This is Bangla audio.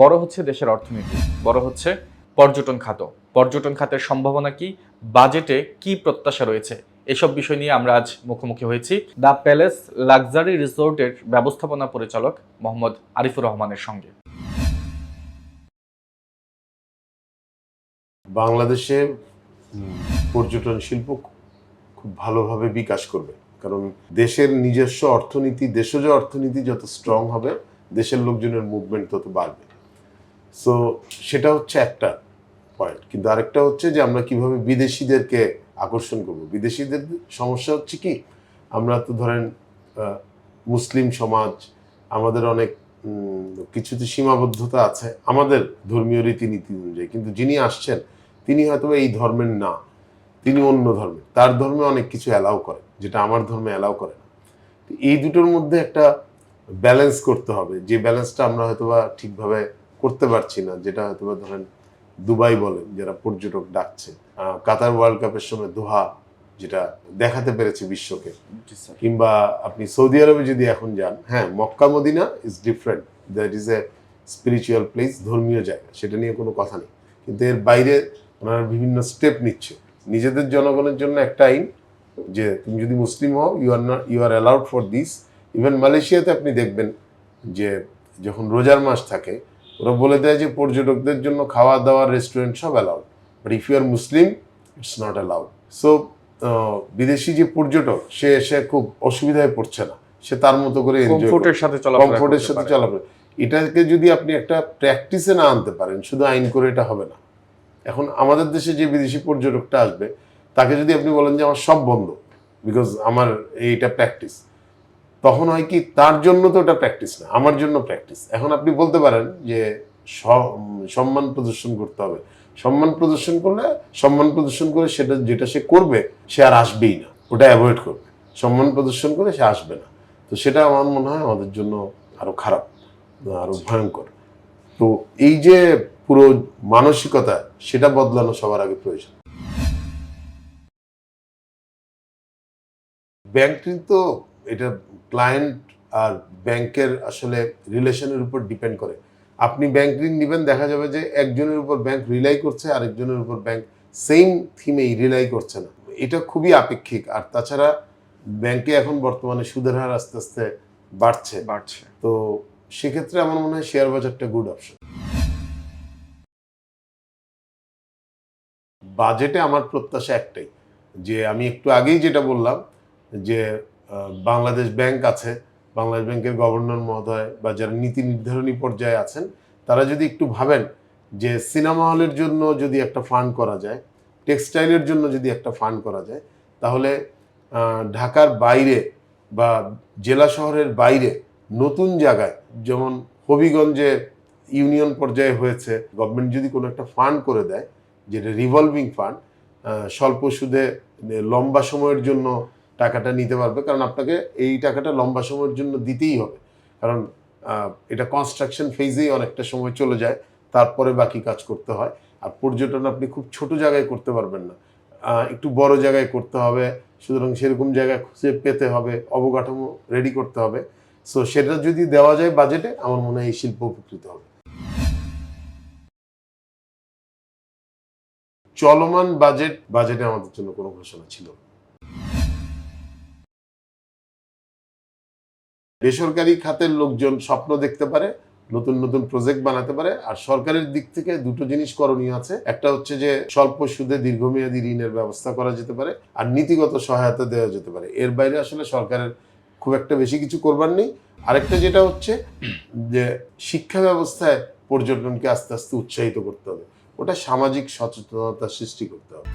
বড় হচ্ছে দেশের অর্থনীতি, বড় হচ্ছে পর্যটন খাত। পর্যটন খাতের সম্ভাবনা কি? বাজেটে কি প্রত্যাশা রয়েছে? এসব বিষয় নিয়ে আমরা আজ মুখোমুখি হয়েছি। দ্য প্যালেস লাক্সারি রিসোর্টের ব্যবস্থাপনা পরিচালক মোহাম্মদ আরিফুর রহমানের সঙ্গে। বাংলাদেশে পর্যটন শিল্প খুব ভালোভাবে বিকাশ করবে। কারণ দেশের নিজস্ব অর্থনীতি, দেশজ অর্থনীতি যত স্ট্রং হবে, দেশের লোকজনের মুভমেন্ট তত বাড়বে। সো সেটা হচ্ছে একটা পয়েন্ট কিন্তু আরেকটা হচ্ছে যে আমরা কীভাবে বিদেশিদেরকে আকর্ষণ করব? বিদেশিদের সমস্যা হচ্ছে কি? আমরা তো ধরেন মুসলিম সমাজ, আমাদের অনেক কিছুতে সীমাবদ্ধতা আছে, আমাদের ধর্মীয় রীতিনীতি অনুযায়ী। কিন্তু যিনি আসছেন, তিনি হয়তো এই ধর্মের না, তিনি অন্য ধর্মের। তার ধর্মে অনেক কিছু অ্যালাউ করে, যেটা আমার ধর্মে অ্যালাউ করে না। এই দুটোর মধ্যে একটা ব্যালেন্স করতে হবে। যে ব্যালেন্সটা আমরা হয়তোবা ঠিকভাবে করতে পারছি না যেটা হয়তোবা ধরেন দুবাই বলেন যারা পর্যটক ডাকছে। কাতার ওয়ার্ল্ড কাপের সময় দোহা যেটা দেখাতে পেরেছে বিশ্বকে। কিংবা আপনি সৌদি আরবে যদি এখন যান হ্যাঁ Mecca Medina is different that is a spiritual place ধর্মীয় জায়গা সেটা নিয়ে কোনো কথা নেই। কিন্তু এর বাইরে ওনারা বিভিন্ন স্টেপ নিচ্ছে। নিজেদের জনগণের জন্য একটা আইন যে তুমি যদি মুসলিম হও you are not you are allowed for this even মালয়েশিয়াতে আপনি দেখবেন যে যখন রোজার মাস থাকে ওরা বলে দেয় যে পর্যটকদের জন্য খাওয়া দাওয়া রেস্টুরেন্ট সব allowed but if you are Muslim it's not allowed so বিদেশি যে পর্যটক সে এসে খুব অসুবিধায় পড়ছে না। সে তার মতো করে কমফোর্টের সাথে চলাফেরা কমফোর্টের সাথে। চলাফেরা। এটাকে যদি আপনি একটা প্র্যাকটিসে না আনতে পারেন শুধু আইন করে এটা হবে না। এখন আমাদের দেশে যে বিদেশি পর্যটকটা আসবে তাকে যদি আপনি বলেন যে আমার সব বন্ধ বিকজ আমার এইটা প্র্যাকটিস তখন হয় কি, তার জন্য তো ওটা প্র্যাকটিস না, আমার জন্য প্র্যাকটিস এখন আপনি বলতে পারেন যে সম্মান প্রদর্শন করতে হবে। সম্মান প্রদর্শন করলে, সম্মান প্রদর্শন করে সেটা, যেটা সে করবে, সে আর আসবেই না। ওটা অ্যাভয়েড করবে। সম্মান প্রদর্শন করে সে আসবে না। তো সেটা আমার মনে হয় আমাদের জন্য আরও খারাপ, আরও ভয়ঙ্কর। তো এই যে পুরো মানসিকতা, সেটা বদলানো সবার আগে প্রয়োজন। ব্যাংকটি তো এটা ক্লায়েন্ট আর ব্যাংকের আসলে রিলেশনের উপর ডিপেন্ড করে। আপনি ব্যাংক ঋণ নেবেন দেখা যাবে যে একজনের উপর ব্যাংক রিলাই করছে আরেকজনের উপর ব্যাংক সেম থিমেই রিলাই করছে না। এটা খুবই আপেক্ষিক। আর তাছাড়া ব্যাংকে এখন বর্তমানে সুদের হার আস্তে আস্তে বাড়ছে। বাড়ছে। তো সেক্ষেত্রে আমার মনে হয় শেয়ার বাজারটা গুড অপশন বাজেটে আমার প্রত্যাশা একটাই যে আমি একটু আগেই যেটা বললাম যে বাংলাদেশ ব্যাংক আছে, বাংলাদেশ ব্যাংকের গভর্নর মহোদয় বা যারা নীতি নির্ধারণী পর্যায়ে আছেন, তারা যদি একটু ভাবেন যে সিনেমা হলের জন্য যদি একটা ফান্ড করা যায়, টেক্সটাইলের জন্য যদি একটা ফান্ড করা যায়, তাহলে ঢাকার বাইরে বা জেলা শহরের বাইরে নতুন জায়গায়, যেমন হবিগঞ্জে ইউনিয়ন পর্যায়ে হয়েছে, গভর্নমেন্ট যদি কোনো একটা ফান্ড করে দেয়, যেটা রিভলভিং ফান্ড স্বল্প সুদে লম্বা সময়ের জন্য টাকাটা নিতে পারবে, কারণ আপনাকে এই টাকাটা লম্বা সময়ের জন্য দিতেই হবে। কারণ এটা কনস্ট্রাকশন ফেজেই অনেকটা সময় চলে যায়, তারপরে বাকি কাজ করতে হয়। আর পর্যটন আপনি খুব ছোট জায়গায় করতে পারবেন না। একটু বড় জায়গায় করতে হবে, সুতরাং সেরকম জায়গা খুঁজে পেতে হবে, অবকাঠামো রেডি করতে হবে। সো সেটা যদি দেওয়া যায় বাজেটে আমার মনে হয় এই শিল্প উপকৃত হবে। চলমান বাজেট বাজেটে আমাদের জন্য কোনো ঘোষণা ছিল না। বেসরকারি খাতের লোকজন স্বপ্ন দেখতে পারে, নতুন নতুন প্রজেক্ট বানাতে পারে, আর সরকারের দিক থেকে দুটো জিনিস করণীয় আছে। একটা হচ্ছে যে স্বল্প সুদে দীর্ঘমেয়াদী ঋণের ব্যবস্থা করা যেতে পারে, আর নীতিগত সহায়তা দেওয়া যেতে পারে। এর বাইরে আসলে সরকারের খুব একটা বেশি কিছু করবার নেই। আরেকটা যেটা হচ্ছে যে শিক্ষা ব্যবস্থায় পর্যটনকে আস্তে আস্তে উৎসাহিত করতে হবে। ওটা সামাজিক সচেতনতা সৃষ্টি করতে হবে।